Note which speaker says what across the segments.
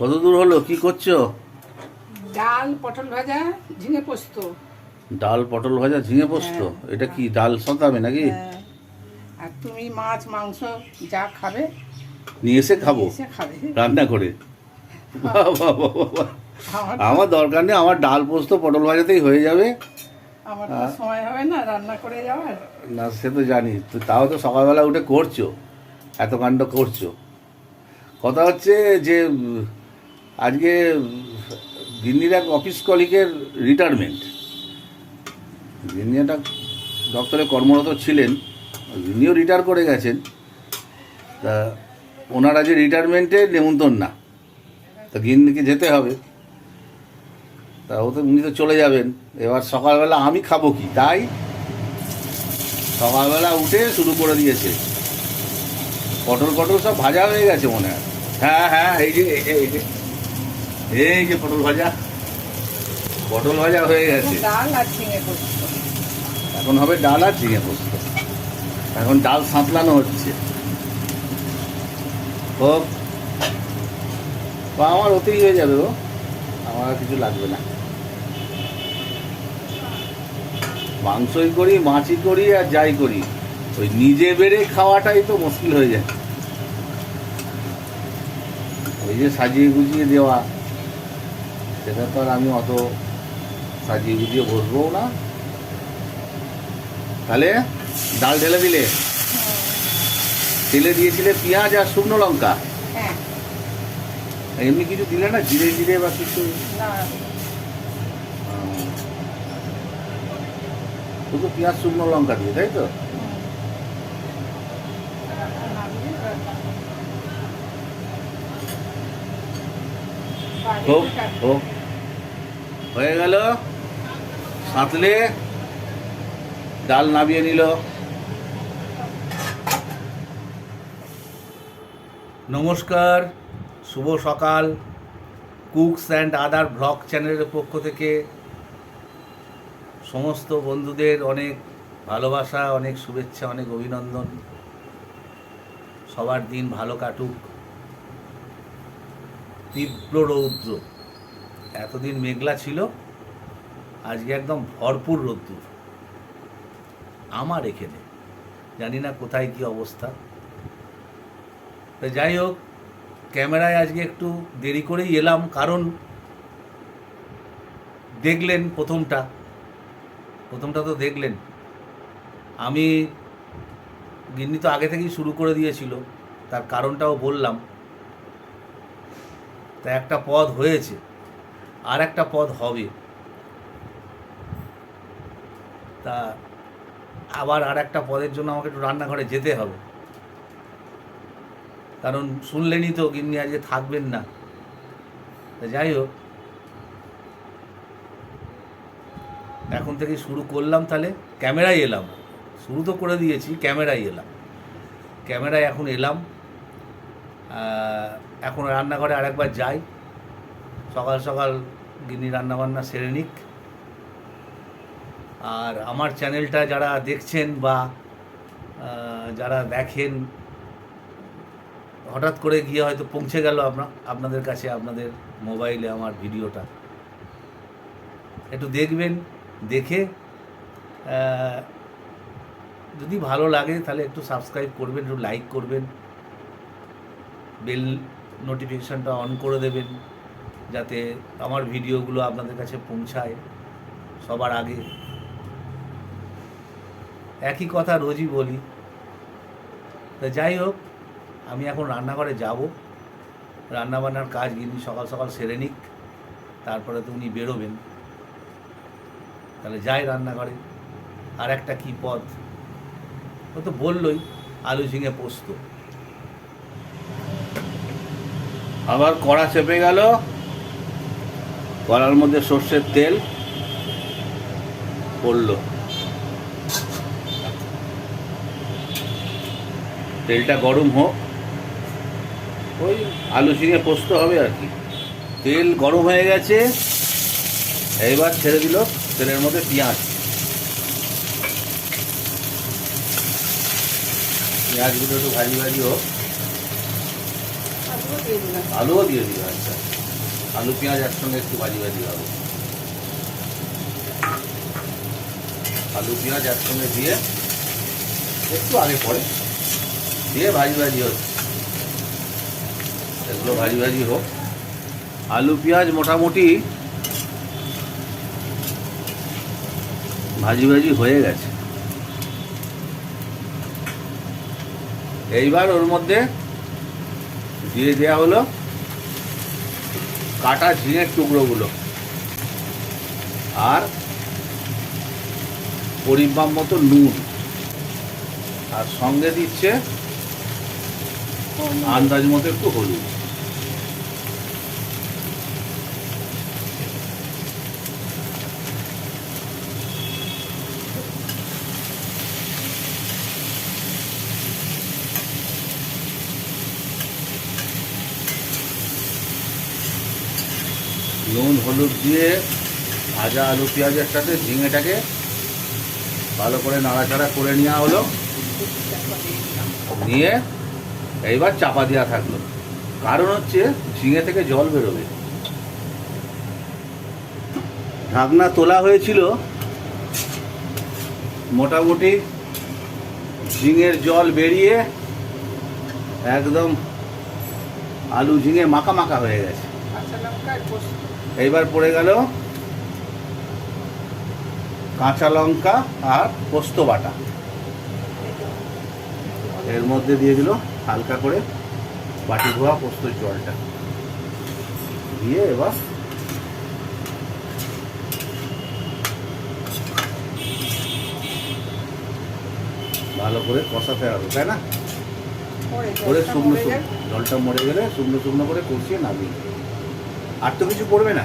Speaker 1: কত দূর হলো? কি করছ?
Speaker 2: ডাল পটল ভাজা ঝিঙে পোস্ত।
Speaker 1: ডাল পটল ভাজা ঝিঙে পোস্ত? এটা কি ডাল সন্তাবে নাকি?
Speaker 2: হ্যাঁ। আর তুমি মাছ মাংস যা খাবে
Speaker 1: নিয়ে এসে খাব। রান্না করে।
Speaker 2: আমার
Speaker 1: দরকার নেই আমার ডাল পোস্ত পটল ভাজাতেই হয়ে যাবে।
Speaker 2: আমার সময় হবে না রান্না করে যাওয়ার।
Speaker 1: না সে তো জানি। তো তাও তো সকালবেলা উঠে করছ এত কাণ্ড করছ। কথা হচ্ছে যে আজকে দিল্লির এক অফিস কলিগের রিটায়ারমেন্ট যিনি একটা দপ্তরে কর্মরত ছিলেন তিনিও রিটায়ার করে গেছেন। তা ওনারা যে রিটায়ারমেন্টে নেমন্তন্ন না। তা গিন্নিকে যেতে হবে। তা ও তো উনি তো চলে যাবেন। এবার সকালবেলা আমি খাব কি? তাই সকালবেলা উঠে শুরু করে দিয়েছে। পটল পটল সব ভাজা হয়ে গেছে মনে হয়। হ্যাঁ হ্যাঁ এই যে। এই যে, পটল ভাজা। পটল ভাজা হয়ে গেছে।
Speaker 2: ডাল আর ঝিঙে পোস্ত।
Speaker 1: এখন হবে ডাল আর ঝিঙে পোস্ত। এখন ডাল সাঁতলানো হচ্ছে। হোক। বা আমার ওতেই হয়ে যাবে ও আমার আর কিছু লাগবে না। মাংসই করি মাছই করি আর যাই করি। ওই নিজে বেড়ে খাওয়াটাই তো মুশকিল হয়ে যায়। ওই যে সাজিয়ে গুজিয়ে দেওয়া। সেটা তো আর আমি অত সাজিয়ে গুজিয়ে বসবো না। তাহলে ডাল ঢেলে দিলে? তেলে দিয়েছিলে পেঁয়াজ আর শুকনো লঙ্কা?
Speaker 2: হ্যাঁ।
Speaker 1: এমনি কিছু দিলে না জিরে জিরে বা কিছু?
Speaker 2: না।
Speaker 1: শুধু পেঁয়াজ শুকনো লঙ্কা দিয়ে তাই তো
Speaker 2: নামিয়ে এবার
Speaker 1: হোক হোক। হয়ে গেল। সাঁতলে ডাল নামিয়ে নিল। নমস্কার, শুভ সকাল। কুকস অ্যান্ড আদার ব্লগ চ্যানেলের পক্ষ থেকে সমস্ত বন্ধুদের অনেক ভালোবাসা, অনেক শুভেচ্ছা, অনেক অভিনন্দন। সবার দিন ভালো কাটুক। তীব্র রৌদ্র। এতদিন মেঘলা ছিল, আজকে একদম ভরপুর রৌদ্র। আমার এখানে, জানি না কোথায় কি অবস্থা। তো যাই হোক, ক্যামেরায় আজকে একটু দেরি করেই এলাম, কারণ দেখলেন প্রথমটা। প্রথমটা তো দেখলেন। আমি গিন্নি তো আগে থেকেই শুরু করে দিয়েছিল, তার কারণটাও বললাম। তা একটা পদ হয়েছে, আর একটা পদ হবে। তা আবার আর একটা পদের জন্য আমাকে একটু রান্নাঘরে যেতে হবে। কারণ শুনলেনই তো গিন্নি আজকে থাকবেন না। তা যাই হোক। এখন থেকে শুরু করলাম তাহলে, ক্যামেরায় এলাম। শুরু তো করে দিয়েছি, ক্যামেরায় এলাম। ক্যামেরায় এখন এলাম। এখন রান্নাঘরে আরেকবার যাই। সকাল সকাল গিন্নি রান্নাবান্না সেরে নিক। আর আমার চ্যানেলটা যারা দেখছেন বা যারা দেখেন, হঠাৎ করে গিয়ে হয়তো পৌঁছে গেল আপনা, আপনাদের কাছে আপনাদের মোবাইলে আমার ভিডিওটা। একটু দেখবেন, দেখে যদি ভালো লাগে তাহলে একটু সাবস্ক্রাইব করবেন, একটু লাইক করবেন। বেল নোটিফিকেশানটা অন করে দেবেন, যাতে আমার ভিডিওগুলো আপনাদের কাছে পৌঁছায় সবার আগে। একই কথা রোজই বলি। তা যাই হোক, আমি এখন রান্নাঘরে যাব। রান্নাবান্নার কাজ গিন্নি সকাল সকাল সেরে নিক, তারপরে তো উনি বেরোবেন। তাহলে যাই রান্নাঘরে, আর একটা কী পদ? ও তো বললই, আলু ঝিঙে পোস্ত। আবার কড়া চেপে গেল। কড়ার মধ্যে সর্ষের তেল পড়ল। তেলটা গরম হোক। ওই আলু ঝিঙে পোস্ত হবে আর কি। তেল গরম হয়ে গেছে। এইবার ছেড়ে দিল তেলের মধ্যে পেঁয়াজ। পেঁয়াজগুলো একটু ভাজি ভাজি হোক।
Speaker 2: আলুও দিয়ে
Speaker 1: দিবে আচ্ছা। আলু, পেঁয়াজ একসঙ্গে একটু ভাজি ভাজি হবে। আলু, পেঁয়াজ একসঙ্গে দিয়ে একটু আগে পরে দিয়ে ভাজি ভাজি হচ্ছে এগুলো ভাজি ভাজি হোক। আলু, পেঁয়াজ মোটামুটি ভাজি ভাজি হয়ে গেছে। এইবার ওর মধ্যে দিয়ে দেওয়া হলো কাটা ঝিঙের টুকরোগুলো। আর পরিমাপ মতো নুন। আর সঙ্গে দিচ্ছে আন্দাজ মতো একটু হলুদ নুন হলুদ দিয়ে ভাজা আলু পেঁয়াজের সাথে ঝিঙেটাকে ভালো করে নাড়াচাড়া করে নেওয়া হলো। নিয়ে এইবার চাপা দেওয়া থাকল। কারণ হচ্ছে ঝিঙে থেকে জল বেরোবে। ঢাকনা তোলা হয়েছিল। মোটামুটি ঝিঙের জল বেরিয়ে একদম আলু ঝিঙে মাখা মাখা হয়ে গেছে। এইবার পড়ে গেল কাঁচা লঙ্কা আর পোস্ত বাটা। এর মধ্যে দিয়ে দিল হালকা করে বাটি ধোয়া পোস্তর জলটা। দিয়ে এবার ভালো করে কষাতে হবে তাই না? করে শুকনো শুকনো জলটা মরে গেলে শুকনো শুকনো করে কষিয়ে নামিয়ে। আর তো কিছু পড়বে না?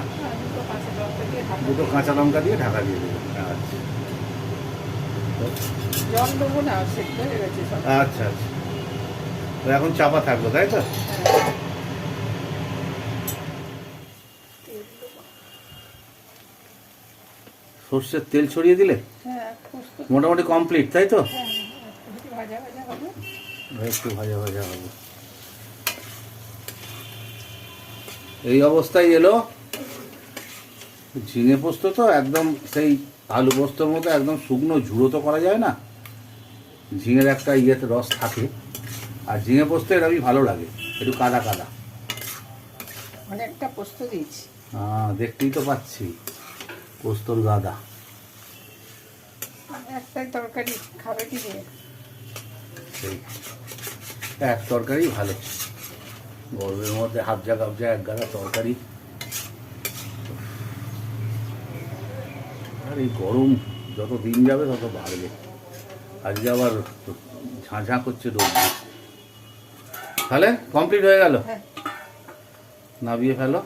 Speaker 2: দুটো কাঁচা লঙ্কা দিয়ে ঢাকা দিয়ে
Speaker 1: দেবে। আচ্ছা
Speaker 2: হয়ে
Speaker 1: আচ্ছা আচ্ছা। এখন চাপা থাকব তাই তো?
Speaker 2: হ্যাঁ।
Speaker 1: সর্ষের তেল ছড়িয়ে দিলে?
Speaker 2: হ্যাঁ
Speaker 1: মোটামুটি কমপ্লিট তাই তো?
Speaker 2: হ্যাঁ একটু ভাজা ভাজা হবে
Speaker 1: একটু ভাজা ভাজা হবে এই অবস্থায় এলো। ঝিঙে পোস্ত তো একদম সেই আলু পোস্তর মতো একদম শুকনো ঝুড়ো তো করা যায় না। ঝিঙের একটা ইয়েতে রস থাকে। আর ঝিঙে পোস্ত এরকমই ভালো লাগে একটু কাদা কাদা।
Speaker 2: অনেকটা পোস্ত দিয়েছি।
Speaker 1: হ্যাঁ দেখতেই তো পাচ্ছি পোস্তর গাদা।
Speaker 2: একটাই তরকারি খাবে কি দিয়ে?
Speaker 1: এক তরকারি ভালো। গরমের মধ্যে হাফজা কাবজা এক গাদা তরকারি। আর এই গরম যত দিন যাবে তত বাড়বে। আজকে আবার ঝাঁঝাঁ করছে রোদ। তাহলে কমপ্লিট হয়ে গেল?
Speaker 2: হ্যাঁ।
Speaker 1: নাবিয়ে ফেলো।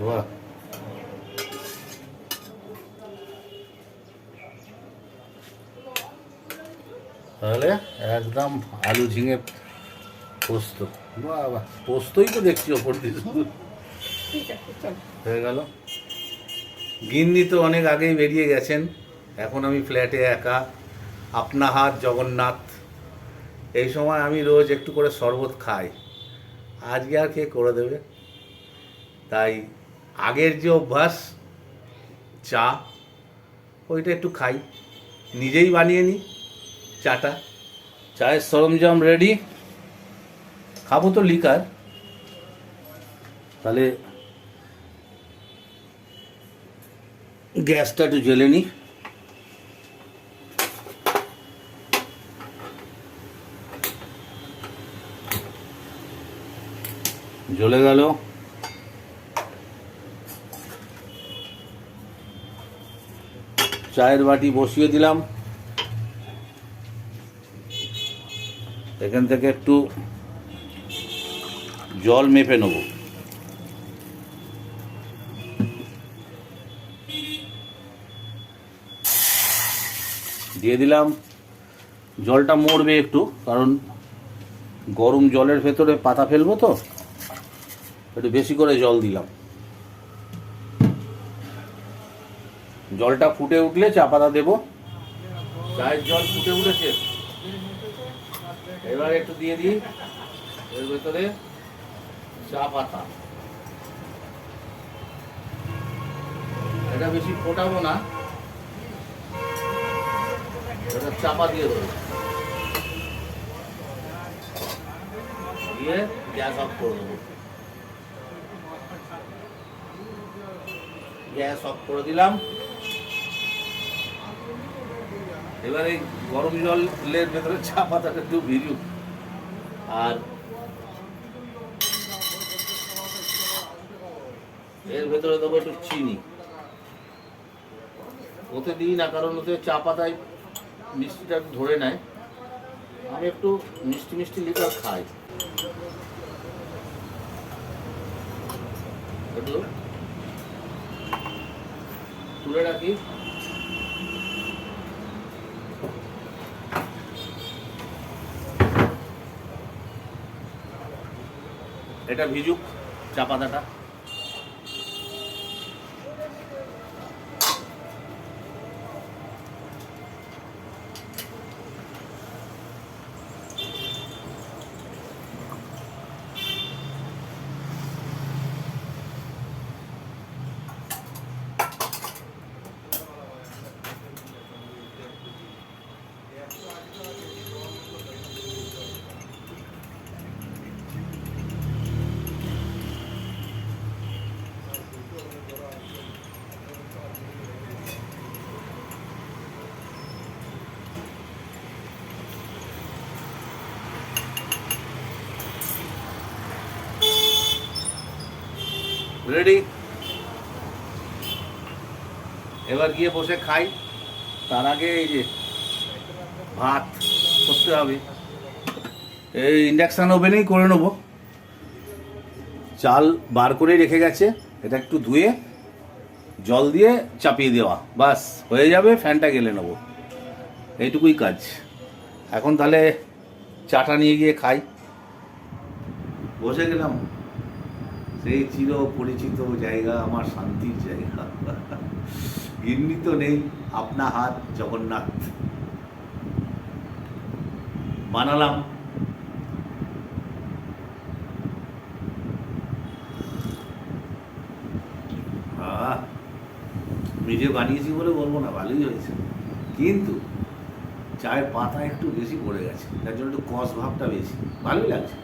Speaker 1: বাহ। তাহলে একদম আলু ঝিঙে পোস্ত। বাহ বাহ পোস্তই তো দেখছি ওপর দিয়ে। হয়ে গেল। গিন্নি তো অনেক আগেই বেরিয়ে গেছেন। এখন আমি ফ্ল্যাটে একা। আপনা হাত জগন্নাথ। এই সময় আমি রোজ একটু করে শরবত খাই। আজকে আর কে করে দেবে? তাই আগের যে অভ্যাস চা ওইটা একটু খাই। নিজেই বানিয়ে নিই চাটা। চায়ের সরঞ্জাম রেডি খাব তো লিকার তাহলে গ্যাসটা একটু জ্বেলে নিই জ্বলে গেল। চায়ের বাটি বসিয়ে দিলাম। এখান থেকে একটু জল মেপে নেব। দিয়ে দিলাম। জলটা মরবে একটু, কারণ গরম জলের ভেতরে পাতা ফেলব তো, একটু বেশি করে জল দিলাম। জলটা ফুটে উঠলে চা পাতা দেবো। চায়ের জল ফুটে উঠেছে? এবার একটু দিয়ে দিই। এর ভেতরে চা পাতা। এটা বেশি ফোটাবো না। এটা চাপা দিয়ে দেবো। দিয়ে গ্যাস অফ করে দেবো। গ্যাস অফ করে দিলাম। এবার এই গরম জলের ভেতরে চা পাতাটা একটু ভিজুক। আর এর ভেতরে দেবো একটু চিনি। ওতে দিই না কারণ ওতে চা পাতায় মিষ্টিটা ধরে নেয়। আমি একটু মিষ্টি মিষ্টি লিকার খাই। তুলে রাখি। এটা ভিজুক চা পাতাটা। রেডি এবার গিয়ে বসে খাই। তার আগে এই যে ভাত করতে হবে। এই ইন্ডাকশান ওভেনেই করে নেব। চাল বার করে রেখে গেছে। এটা একটু ধুয়ে, জল দিয়ে চাপিয়ে দেওয়া। বাস, হয়ে যাবে, ফ্যানটা গেলে নেব। এইটুকুই কাজ। এখন তাহলে চাটা নিয়ে গিয়ে খাই। বসে গেলাম। সেই চির পরিচিত জায়গা, আমার শান্তির জায়গা। গিন্নি তো নেই, আপনা হাত জগন্নাথ। বানালাম। নিজে বানিয়েছি বলে বলব না, ভালোই হয়েছে। কিন্তু চায়ের পাতা একটু বেশি পড়ে গেছে, তার জন্য একটু কষ ভাবটা বেশি, ভালোই লাগছে।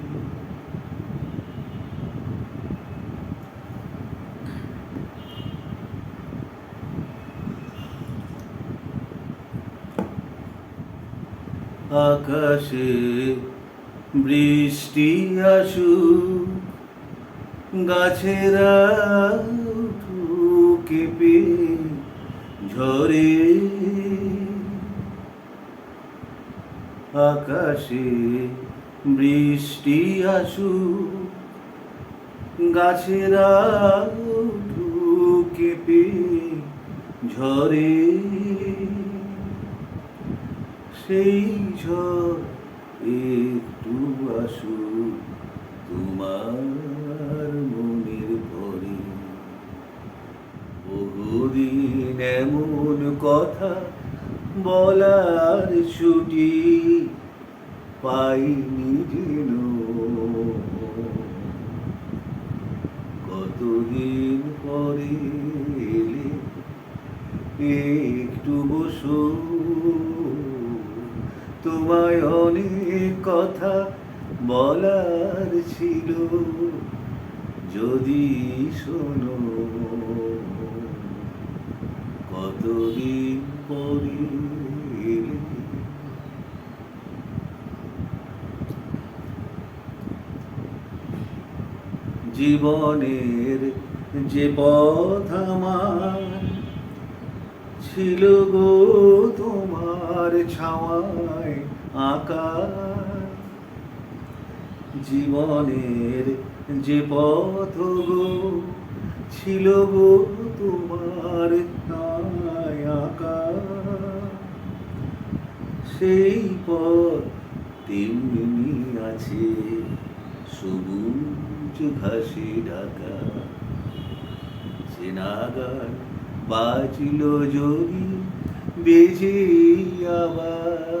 Speaker 1: আকাশে বৃষ্টি আসু গাছেরা কেঁপে ঝরে। আকাশে বৃষ্টি আসু গাছেরা কেঁপে ঝরে। সেই একটু আসু তোমার মনের পরে বহুদিন এমন কথা বলার ছুটি পাইনি যেন কতদিন পরে এলে একটু বসো তোমার তোমায় অনেক কথা বলার ছিল। যদি শোনো, কতদিন পরে জীবনের যে পথ আমার ছিল গো তোমার ছাওয়ায় আঁকা জীবনের যে পথ গো, ছিল গো তোমার ছায়ায় আঁকা সেই পথ তেমনি আছে, সবুজ ঘাসে ঢাকা। চেনাগার বাজল যদি বেজে আবার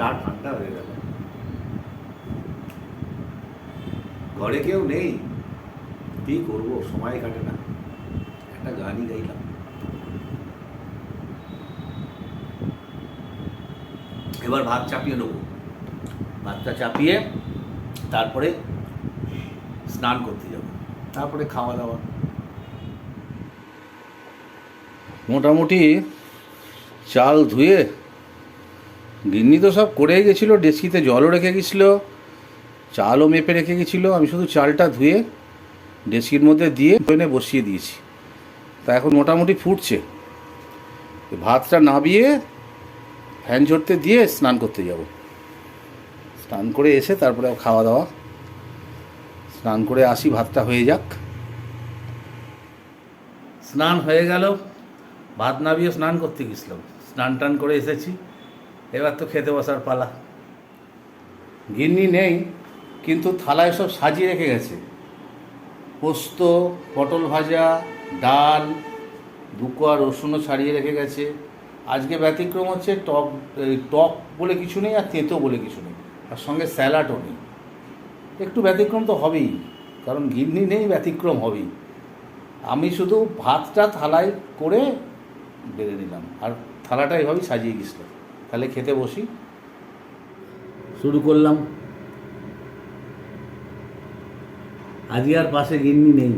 Speaker 1: চা ঠান্ডা হয়ে গেল ঘরে কেউ নেই কি করব সময় কাটে না একটা গানই গাইলাম। এবার ভাত চাপিয়ে নেব। ভাতটা চাপিয়ে তারপরে স্নান করতে যাব। তারপরে খাওয়া দাওয়া। মোটামুটি চাল ধুয়ে গিন্নি তো সব করেই গেছিল, ডেস্কিতে জলও রেখে গেছিল, চালও মেপে রেখে গেছিল, আমি শুধু চালটা ধুয়ে ডেস্কির মধ্যে দিয়ে এনে বসিয়ে দিয়েছি। তা এখন মোটামুটি ফুটছে। ভাতটা নাবিয়ে ফ্যান ঝরতে দিয়ে স্নান করতে যাব। স্নান করে এসে তারপরে খাওয়া দাওয়া। স্নান করে আসি, ভাতটা হয়ে যাক। স্নান হয়ে গেল, ভাত নাবিয়ে স্নান করতে গেছিলাম। স্নান টান করে এসেছি। এবার তো খেতে বসার পালা। গিন্নি নেই, কিন্তু থালায় সব সাজিয়ে রেখে গেছে। পোস্ত, পটল ভাজা, ডাল, দুকোয়া, রসুনও ছাড়িয়ে রেখে গেছে। আজকে ব্যতিক্রম হচ্ছে টক টক বলে কিছু নেই আর তেঁতো বলে কিছু নেই, আর সঙ্গে স্যালাডও নেই। একটু ব্যতিক্রম তো হবেই, কারণ গিন্নি নেই, ব্যতিক্রম হবেই। আমি শুধু ভাতটা থালায় করে বেড়ে নিলাম, আর থালাটা এভাবেই সাজিয়ে গেছিলাম তাহলে খেতে বসি। শুরু করলাম। আজকে আর পাশে গিন্নি নেই,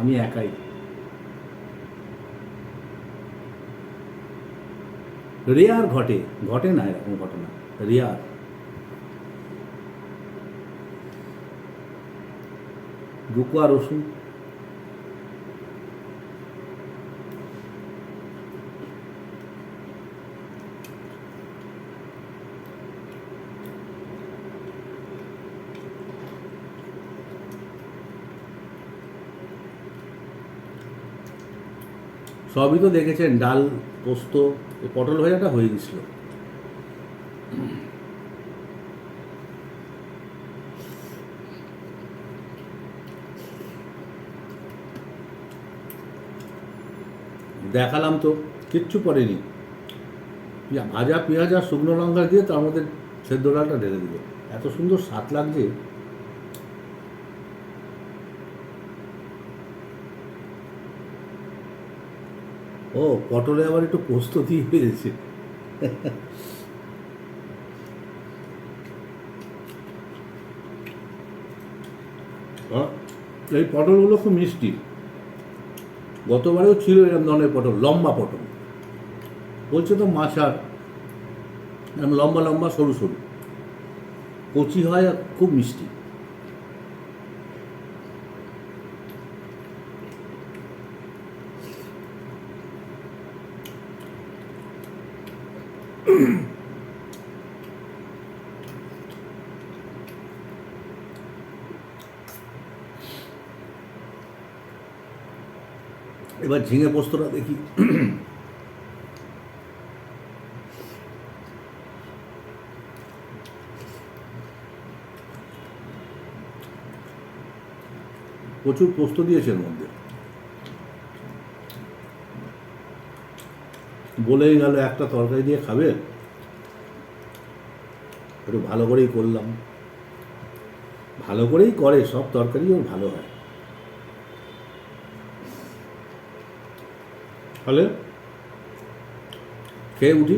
Speaker 1: আমি একাই। রেয়ার ঘটে ঘটে না এরকম ঘটনা, রেয়ার। দুকোয়া রসুন। সবই তো দেখেছেন, ডাল, পোস্ত পটল ভাজাটা হয়ে গেছিল। দেখালাম তো, কিচ্ছু পড়েনি। ভাজা পেঁয়াজ আর শুকনো লঙ্কা দিয়ে তার মধ্যে সেদ্ধ ডালটা ঢেলে দিল। এত সুন্দর স্বাদ লাগছে। ও, পটলে আবার একটু পোস্ত দিয়ে পেয়েছে এই পটলগুলো খুব মিষ্টি। গতবারেও ছিল এরকম ধরনের পটল, লম্বা পটল। বলছে তো মাছার লম্বা লম্বা সরু সরু। কচি হয় আর খুব মিষ্টি। এবার ঝিঙে পোস্তটা দেখি। প্রচুর পোস্ত দিয়েছে এর মধ্যে। বলেই গেল, একটা তরকারি দিয়ে খাবে? একটু ভালো করেই করলাম। ভালো করেই করে, সব তরকারিও ভালো হয়। ফলে খেয়ে উঠি